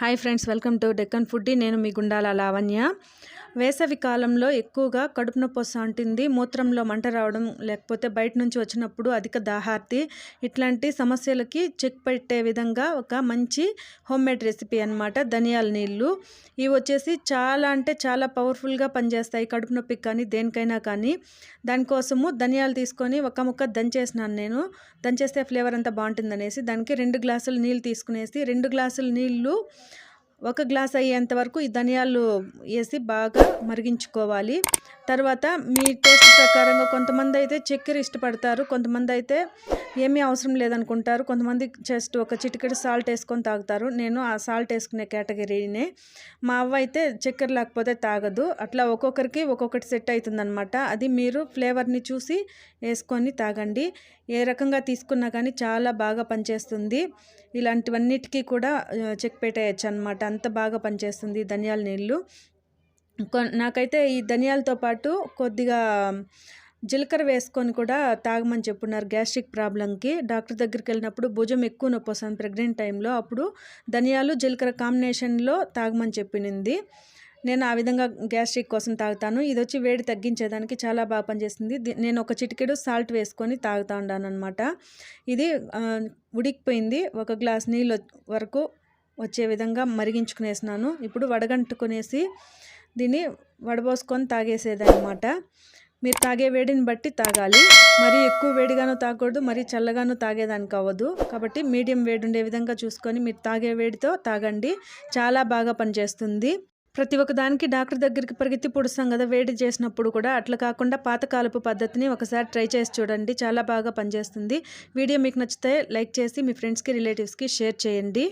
Hi friends welcome to Deccan foodie. నేను మీ గుండాల లావణ్య. వేసవి కాలంలో ఎక్కువగా కడుపు నొప్పి అంటుంది. మూత్రంలో మంట రావడం లేకపోతే బయట నుంచి వచ్చినప్పుడు అధిక దాహార్తి ఇట్లాంటి సమస్యలకి చెక్ పెట్టే విధంగా ఒక మంచి హోమ్ మేడ్ రెసిపీ అనమాట ధనియాల నీళ్ళు. ఇవి వచ్చేసి చాలా అంటే చాలా పవర్ఫుల్గా పనిచేస్తాయి కడుపు నొప్పికి కానీ దేనికైనా కానీ. దానికోసము ధనియాలు తీసుకొని ఒక ముక్క దంచేసినాను నేను. దంచేస్తే ఫ్లేవర్ అంతా బాగుంటుంది అనేసి దానికి రెండు గ్లాసులు నీళ్ళు తీసుకునేసి రెండు గ్లాసులు నీళ్ళు ఒక గ్లాస్ అయ్యేంత వరకు ఈ ధనియాలు వేసి బాగా మరిగించుకోవాలి. తర్వాత మీ టేస్ట్ ప్రకారంగా కొంతమంది అయితే చక్కెర ఇష్టపడతారు కొంతమంది అయితే ఏమీ అవసరం లేదనుకుంటారు. కొంతమంది జస్ట్ ఒక చిటికెడు సాల్ట్ వేసుకొని తాగుతారు. నేను ఆ సాల్ట్ వేసుకునే కేటగిరీనే. మా అవ్వ అయితే చక్కెర లేకపోతే తాగదు. అట్లా ఒక్కొక్కరికి ఒక్కొక్కటి సెట్ అవుతుందనమాట అది మీరు ఫ్లేవర్ని చూసి వేసుకొని తాగండి. ఏ రకంగా తీసుకున్నా కానీ చాలా బాగా పనిచేస్తుంది. ఇలాంటివన్నిటికీ కూడా చెక్ పెట్టేయచ్చు అనమాట అంత బాగా పనిచేస్తుంది ధనియాల నీళ్ళు. నాకైతే ఈ ధనియాలతో పాటు కొద్దిగా జీలకర్ర వేసుకొని కూడా తాగమని చెప్పున్నారు గ్యాస్ట్రిక్ ప్రాబ్లంకి. డాక్టర్ దగ్గరికి వెళ్ళినప్పుడు భుజం ఎక్కువ నొప్పి వస్తుంది ప్రెగ్నెంట్ టైంలో అప్పుడు ధనియాలు జీలకర్ర కాంబినేషన్లో తాగమని చెప్పినింది నేను ఆ విధంగా గ్యాస్ట్రిక్ కోసం తాగుతాను. ఇది వచ్చి వేడి తగ్గించేదానికి చాలా బాగా పనిచేస్తుంది నేను ఒక చిటికెడు సాల్ట్ వేసుకొని తాగుతా ఉన్నాను అనమాట ఇది ఉడికిపోయింది. ఒక గ్లాస్ నీళ్ళు వరకు వచ్చే విధంగా మరిగించుకునేసినాను. ఇప్పుడు వడగంటుకునేసి దీన్ని వడబోసుకొని తాగేసేదన్నమాట. మీరు తాగే వేడిని బట్టి తాగాలి. మరీ ఎక్కువ వేడిగాను తాగకూడదు మరీ చల్లగాను తాగేదానికి అవ్వదు. కాబట్టి మీడియం వేడి ఉండే విధంగా చూసుకొని మీరు తాగే వేడితో తాగండి. చాలా బాగా పనిచేస్తుంది. ప్రతి ఒక్క దానికి డాక్టర్ దగ్గరికి పరిగెత్తి పొడుస్తాం కదా వేడి చేసినప్పుడు కూడా. అట్లా కాకుండా పాతకాలపు పద్ధతిని ఒకసారి ట్రై చేసి చూడండి. చాలా బాగా పనిచేస్తుంది. వీడియో మీకు నచ్చితే లైక్ చేసి మీ ఫ్రెండ్స్కి రిలేటివ్స్కి షేర్ చేయండి.